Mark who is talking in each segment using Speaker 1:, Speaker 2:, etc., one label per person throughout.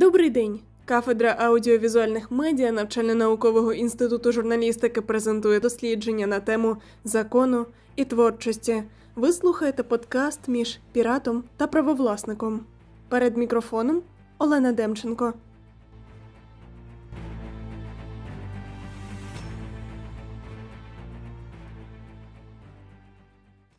Speaker 1: Добрий день. Кафедра аудіовізуальних медіа навчально-наукового інституту журналістики презентує дослідження на тему закону і творчості. Ви слухаєте подкаст між піратом та правовласником. Перед мікрофоном Олена Демченко.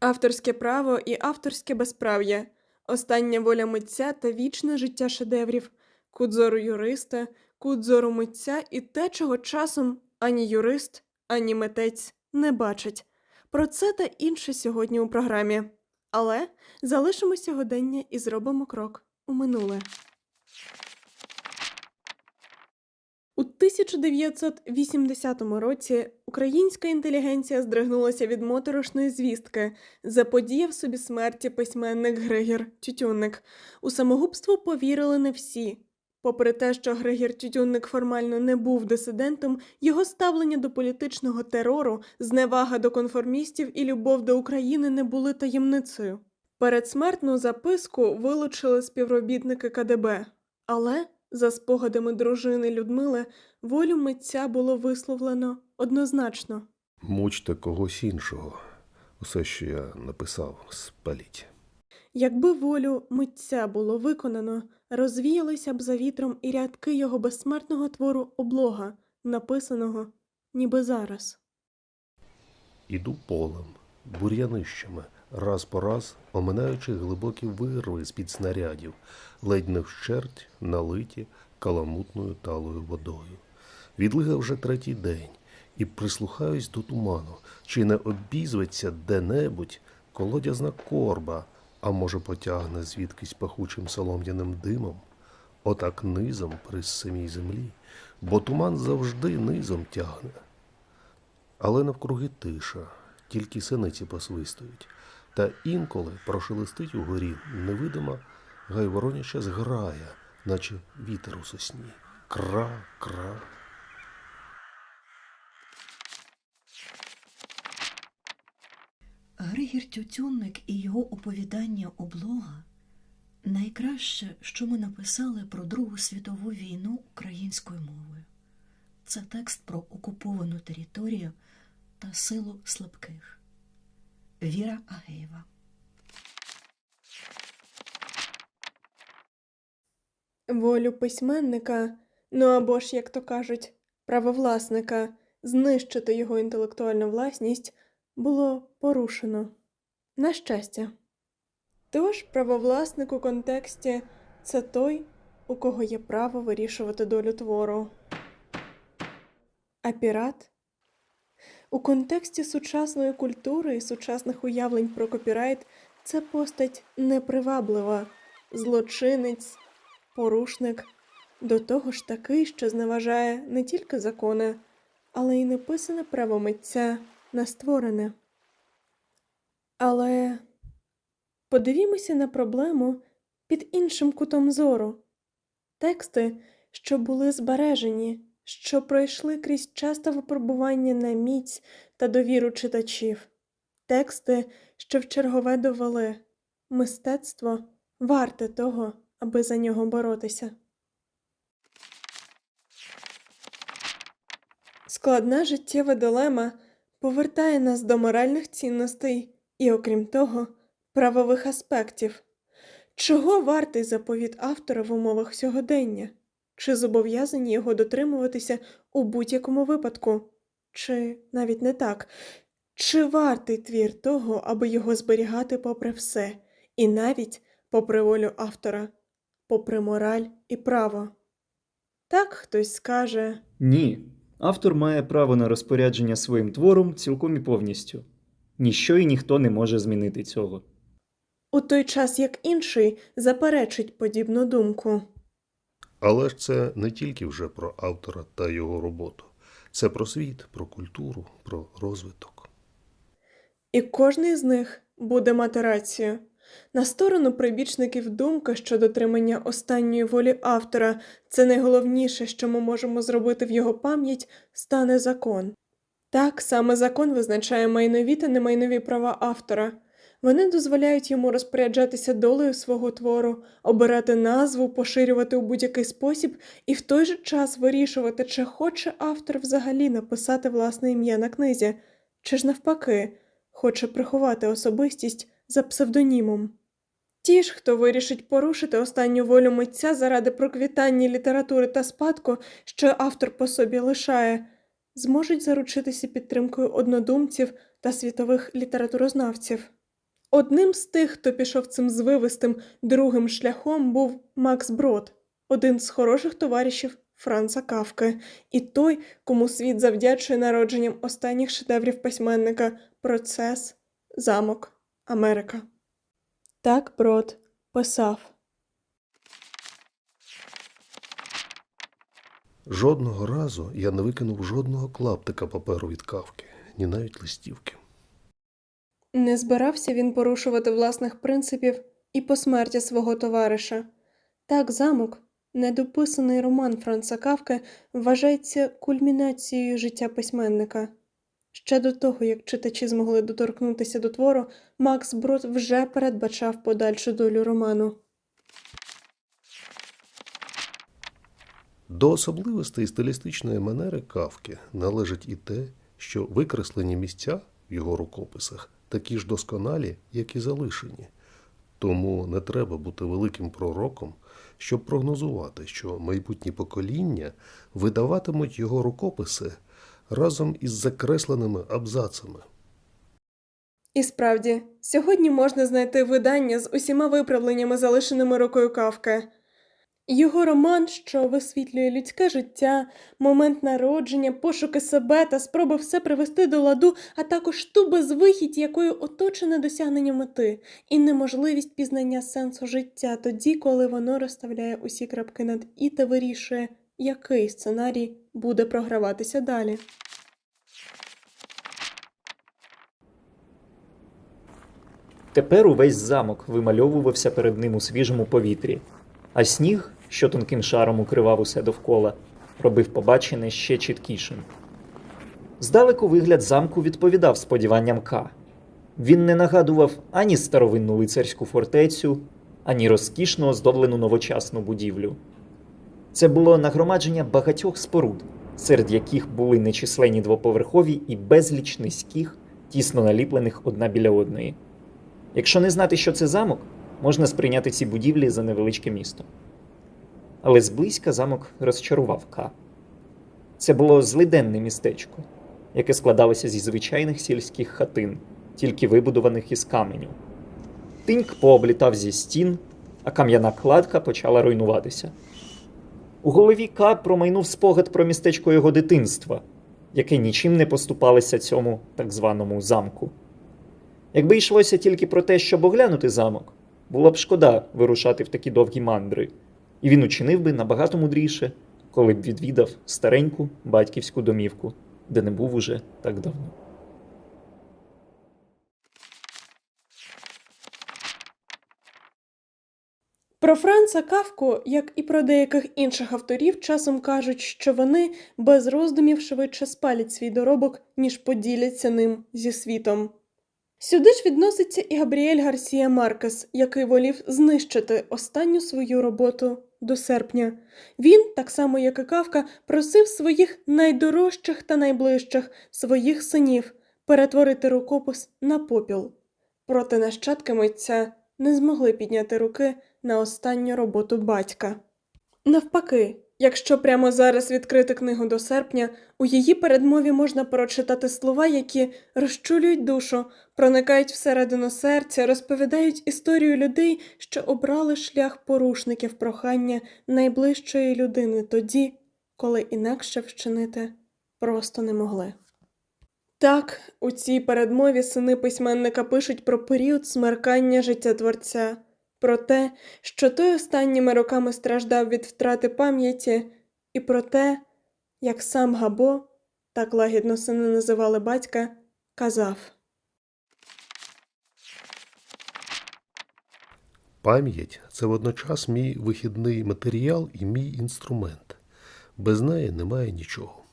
Speaker 1: Авторське право і авторське безправ'я, остання воля митця та вічне життя шедеврів, кут зору юриста, кут зору митця і те, чого часом ані юрист, ані митець не бачать. Про це та інше сьогодні у програмі. Але залишимо сьогодення і зробимо крок у минуле. У 1980 році українська інтелігенція здригнулася від моторошної звістки, заподіяв собі смерті письменник Григір Тютюнник. У самогубство повірили не всі. Попри те, що Григір Тютюнник формально не був дисидентом, його ставлення до політичного терору, зневага до конформістів і любов до України не були таємницею. Передсмертну записку вилучили співробітники КДБ, але за спогадами дружини Людмили, волю митця було висловлено однозначно.
Speaker 2: Мучте когось іншого. Усе, що я написав, спаліть.
Speaker 1: Якби волю митця було виконано, розвіялися б за вітром і рядки його безсмертного твору облога, написаного ніби зараз.
Speaker 2: Іду полем, бур'янищами, раз по раз оминаючи глибокі вирви з-під снарядів, ледь не вщерть налиті каламутною талою водою. Відлига вже третій день, і прислухаюсь до туману, чи не обізветься де-небудь колодязна корба, а може потягне звідкись пахучим солом'яним димом, отак низом при самій землі, бо туман завжди низом тягне. Але навкруги тиша, тільки синиці посвистують, та інколи прошелестить угорі невидима гайвороняча зграя, наче вітер у сосні. Кра, кра.
Speaker 3: Григір Тютюнник і його оповідання облога найкраще, що ми написали про Другу світову війну українською мовою. Це текст про окуповану територію та силу слабких. Віра Агеєва.
Speaker 1: Волю письменника, ну або ж, як то кажуть, правовласника, знищити його інтелектуальну власність було порушено. На щастя. Тож правовласник у контексті це той, у кого є право вирішувати долю твору. А пірат у контексті сучасної культури і сучасних уявлень про копірайт це постать неприваблива, злочинець, порушник, до того ж такий, що зневажає не тільки закони, але й неписане право митця на створене. Але подивімося на проблему під іншим кутом зору. Тексти, що були збережені, що пройшли крізь часте випробування на міць та довіру читачів, тексти, що в чергове довели мистецтво варте того, аби за нього боротися. Складна життєва дилема повертає нас до моральних цінностей і, окрім того, правових аспектів. Чого вартий заповіт автора в умовах сьогодення? Чи зобов'язані його дотримуватися у будь-якому випадку? Чи навіть не так? Чи вартий твір того, аби його зберігати попри все, і навіть попри волю автора, попри мораль і право? Так хтось скаже.
Speaker 4: Ні. Автор має право на розпорядження своїм твором цілком і повністю. Ніщо і ніхто не може змінити цього.
Speaker 1: у той час як інший заперечить подібну думку.
Speaker 2: Але ж це не тільки вже про автора та його роботу. Це про світ, про культуру, про розвиток.
Speaker 1: І кожний з них буде мати рацію. На сторону прибічників думка, що дотримання останньої волі автора це найголовніше, що ми можемо зробити в його пам'ять, стане закон. Так, саме закон визначає майнові та немайнові права автора. Вони дозволяють йому розпоряджатися долею свого твору, обирати назву, поширювати у будь-який спосіб і в той же час вирішувати, чи хоче автор взагалі написати власне ім'я на книзі, чи ж навпаки, хоче приховати особистість за псевдонімом. Ті ж, хто вирішить порушити останню волю митця заради проквітання літератури та спадку, що автор по собі лишає, зможуть заручитися підтримкою однодумців та світових літературознавців. Одним з тих, хто пішов цим звивистим другим шляхом, був Макс Брод, один з хороших товаришів Франца Кавки, і той, кому світ завдячує народженням останніх шедеврів письменника Процес, Замок, Америка. Так Брод писав.
Speaker 2: Жодного разу я не викинув жодного клаптика паперу від кавки, ні навіть листівки.
Speaker 1: Не збирався він порушувати власних принципів і по смерті свого товариша. Так, замок, недописаний роман Франца Кавки, вважається кульмінацією життя письменника. Ще до того, як читачі змогли доторкнутися до твору, Макс Брод вже передбачав подальшу долю роману.
Speaker 2: До особливостей стилістичної манери кавки належить і те, що викреслені місця в його рукописах такі ж досконалі, як і залишені. Тому не треба бути великим пророком, щоб прогнозувати, що майбутні покоління видаватимуть його рукописи разом із закресленими абзацами.
Speaker 1: І справді, сьогодні можна знайти видання з усіма виправленнями, залишеними рукою Кавки. Його роман, що висвітлює людське життя, момент народження, пошуки себе та спроби все привести до ладу, а також ту безвихідь, якою оточене досягнення мети, і неможливість пізнання сенсу життя тоді, коли воно розставляє усі крапки над і та вирішує, який сценарій буде програватися далі.
Speaker 4: Тепер увесь замок вимальовувався перед ним у свіжому повітрі, а сніг, що тонким шаром укривав усе довкола, робив побачене ще чіткішим. Здалеку вигляд замку відповідав сподіванням К. Він не нагадував ані старовинну лицарську фортецю, ані розкішно оздоблену новочасну будівлю. Це було нагромадження багатьох споруд, серед яких були нечисленні двоповерхові і безліч низьких, тісно наліплених одна біля одної. Якщо не знати, що це замок, можна сприйняти ці будівлі за невеличке місто. Але зблизька замок розчарував К. Це було злиденне містечко, яке складалося зі звичайних сільських хатин, тільки вибудованих із каменю. Тиньк пооблітав зі стін, а кам'яна кладка почала руйнуватися. У голові К промайнув спогад про містечко його дитинства, яке нічим не поступалося цьому так званому замку. Якби йшлося тільки про те, щоб оглянути замок, було б шкода вирушати в такі довгі мандри, і він учинив би набагато мудріше, коли б відвідав стареньку батьківську домівку, де не був уже так давно.
Speaker 1: Про Франца Кавку, як і про деяких інших авторів, часом кажуть, що вони без роздумів швидше спалять свій доробок, ніж поділяться ним зі світом. Сюди ж відноситься і Габріель Гарсія Маркес, який волів знищити останню свою роботу до серпня. Він, так само як і Кавка, просив своїх найдорожчих та найближчих своїх синів перетворити рукопис на попіл. Проте нащадки митця не змогли підняти руки на останню роботу батька. Навпаки, якщо прямо зараз відкрити книгу до серпня, у її передмові можна прочитати слова, які розчулюють душу, проникають всередину серця, розповідають історію людей, що обрали шлях порушників прохання найближчої людини тоді, коли інакше вчинити просто не могли. Так, у цій передмові сини письменника пишуть про період смеркання життя творця, про те, що той останніми роками страждав від втрати пам'яті, і про те, як сам Габо, так лагідно сини називали батька, казав.
Speaker 2: Пам'ять це водночас мій вихідний матеріал і мій інструмент. Без неї немає нічого.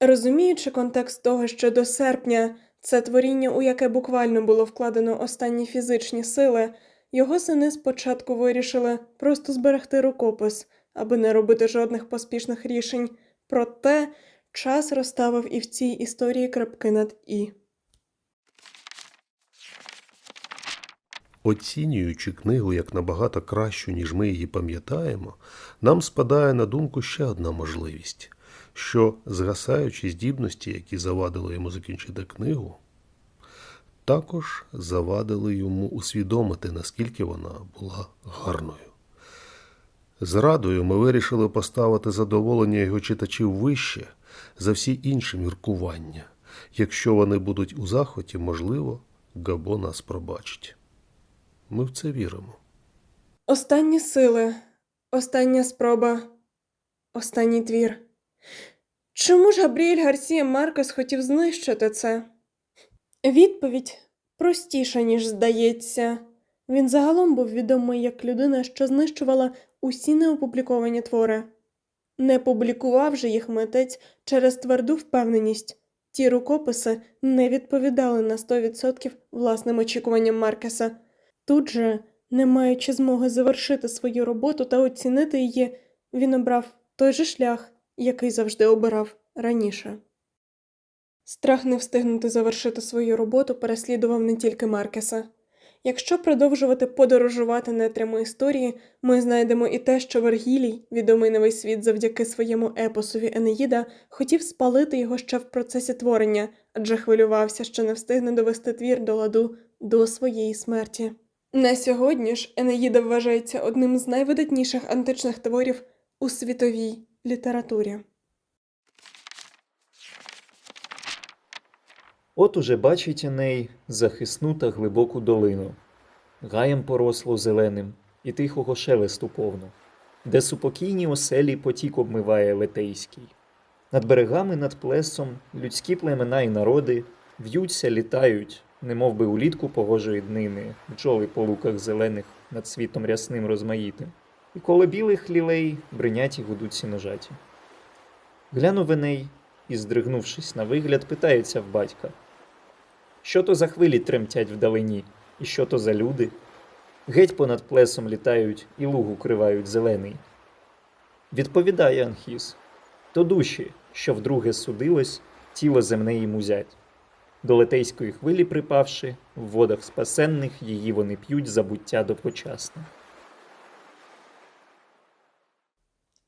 Speaker 1: Розуміючи контекст того, що до серпня Це творіння, у яке буквально було вкладено останні фізичні сили, його сини спочатку вирішили просто зберегти рукопис, аби не робити жодних поспішних рішень. Проте час розставив і в цій історії крапки над і.
Speaker 2: Оцінюючи книгу як набагато кращу, ніж ми її пам'ятаємо, нам спадає на думку ще одна можливість, що згасаючі здібності, які завадили йому закінчити книгу, також завадили йому усвідомити, наскільки вона була гарною. З радою ми вирішили поставити задоволення його читачів вище за всі інші міркування. Якщо вони будуть у захваті, можливо, Габо нас пробачить. Ми в це віримо.
Speaker 1: Останні сили, остання спроба, останній твір. Чому ж Габріель Гарсія Маркес хотів знищити це? Відповідь простіша, ніж здається. Він загалом був відомий як людина, що знищувала усі неопубліковані твори. Не публікував же їх митець через тверду впевненість. Ті рукописи не відповідали на 100% власним очікуванням Маркеса. Тут же, не маючи змоги завершити свою роботу та оцінити її, він обрав той же шлях, який завжди обирав раніше. Страх не встигнути завершити свою роботу переслідував не тільки Маркеса. Якщо продовжувати подорожувати нетрями історії, ми знайдемо і те, що Вергілій, відомий на весь світ завдяки своєму епосові Енеїда, хотів спалити його ще в процесі творення, адже хвилювався, що не встигне довести твір до ладу до своєї смерті. На сьогодні ж Енеїда вважається одним з найвидатніших античних творів у світовій літературі.
Speaker 4: От уже бачить Еней захисну та глибоку долину, гаєм порослу зеленим і тихого шелесту повну, де супокійні оселі потік обмиває летейський. Над берегами, над плесом людські племена і народи в'ються, літають, немов би улітку погожої днини, бджоли по луках зелених над світом рясним розмаїтим, і коло білих лілей бриняті гудуть сіножаті. Глянув Еней і, здригнувшись на вигляд, питається в батька. Що то за хвилі тремтять вдалині, і що то за люди? Геть понад плесом літають і луг укривають зелений. Відповідає Анхіс то душі, що вдруге судилось, тіло земне їм узять. До летейської хвилі припавши, в водах спасенних її вони п'ють забуття допочасне.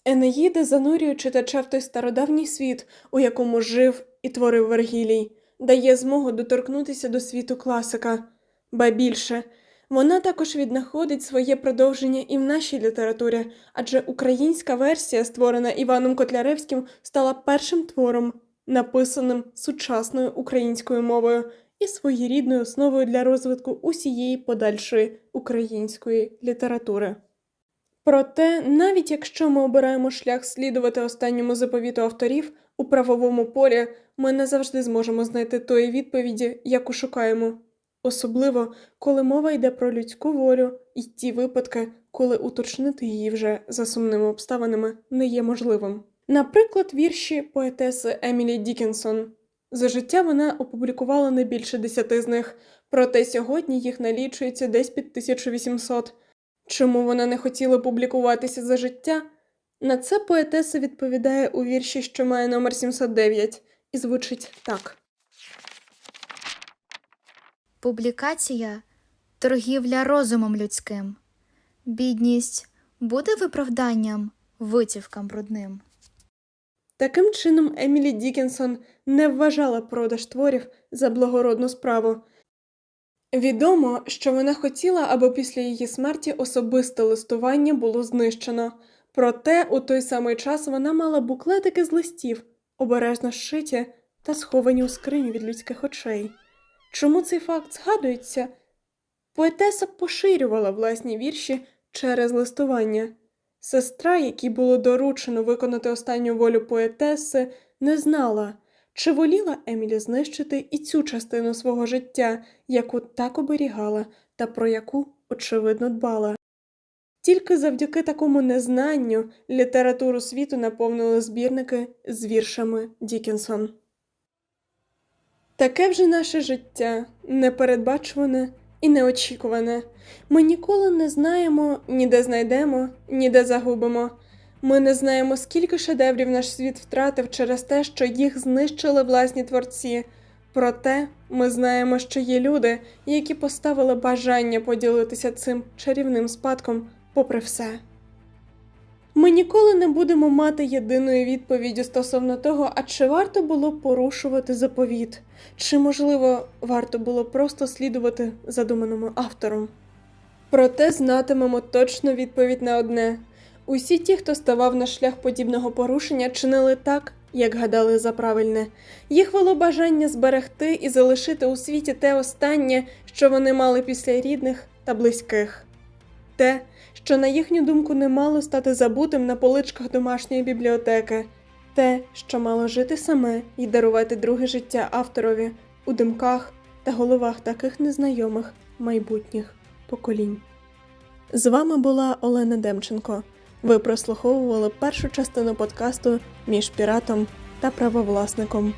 Speaker 1: Енеїда занурює читача в той стародавній світ, у якому жив і творив Вергілій, дає змогу доторкнутися до світу класика. Ба більше, вона також віднаходить своє продовження і в нашій літературі, адже українська версія, створена Іваном Котляревським, стала першим твором, написаним сучасною українською мовою і своєрідною основою для розвитку усієї подальшої української літератури. Проте, навіть якщо ми обираємо шлях слідувати останньому заповіту авторів у правовому полі, ми не завжди зможемо знайти тої відповіді, яку шукаємо. Особливо, коли мова йде про людську волю і ті випадки, коли уточнити її вже за сумними обставинами не є можливим. Наприклад, вірші поетеси Емілі Дікінсон. За життя вона опублікувала не більше десяти з них, проте сьогодні їх налічується десь під 1800. Чому вона не хотіла публікуватися за життя? На це поетеса відповідає у вірші, що має номер 709, і звучить так.
Speaker 5: Публікація торгівля розумом людським. Бідність буде виправданням витівкам брудним.
Speaker 1: Таким чином, Емілі Дікінсон не вважала продаж творів за благородну справу. Відомо, що вона хотіла, аби після її смерті особисте листування було знищено. Проте у той самий час вона мала буклетики з листів, обережно зшиті та сховані у скрині від людських очей. Чому цей факт згадується? Поетеса поширювала власні вірші через листування. Сестра, якій було доручено виконати останню волю поетеси, не знала, чи воліла Емілі знищити і цю частину свого життя, яку так оберігала та про яку, очевидно, дбала. Тільки завдяки такому незнанню літературу світу наповнили збірники з віршами Дікінсон. Таке вже наше життя непередбачуване і неочікуване. Ми ніколи не знаємо, ніде знайдемо, ніде загубимо. Ми не знаємо, скільки шедеврів наш світ втратив через те, що їх знищили власні творці. Проте ми знаємо, що є люди, які поставили бажання поділитися цим чарівним спадком попри все. Ми ніколи не будемо мати єдиної відповіді стосовно того, а чи варто було порушувати заповіт, чи, можливо, варто було просто слідувати задуманому автором. Проте знатимемо точну відповідь на одне: усі ті, хто ставав на шлях подібного порушення, чинили так, як гадали за правильне. Їх вело бажання зберегти і залишити у світі те останнє, що вони мали після рідних та близьких. Те, що, на їхню думку, не мало стати забутим на поличках домашньої бібліотеки, те, що мало жити саме і дарувати друге життя авторові у думках та головах таких незнайомих майбутніх поколінь. З вами була Олена Демченко. Ви прослуховували першу частину подкасту між піратом та правовласником.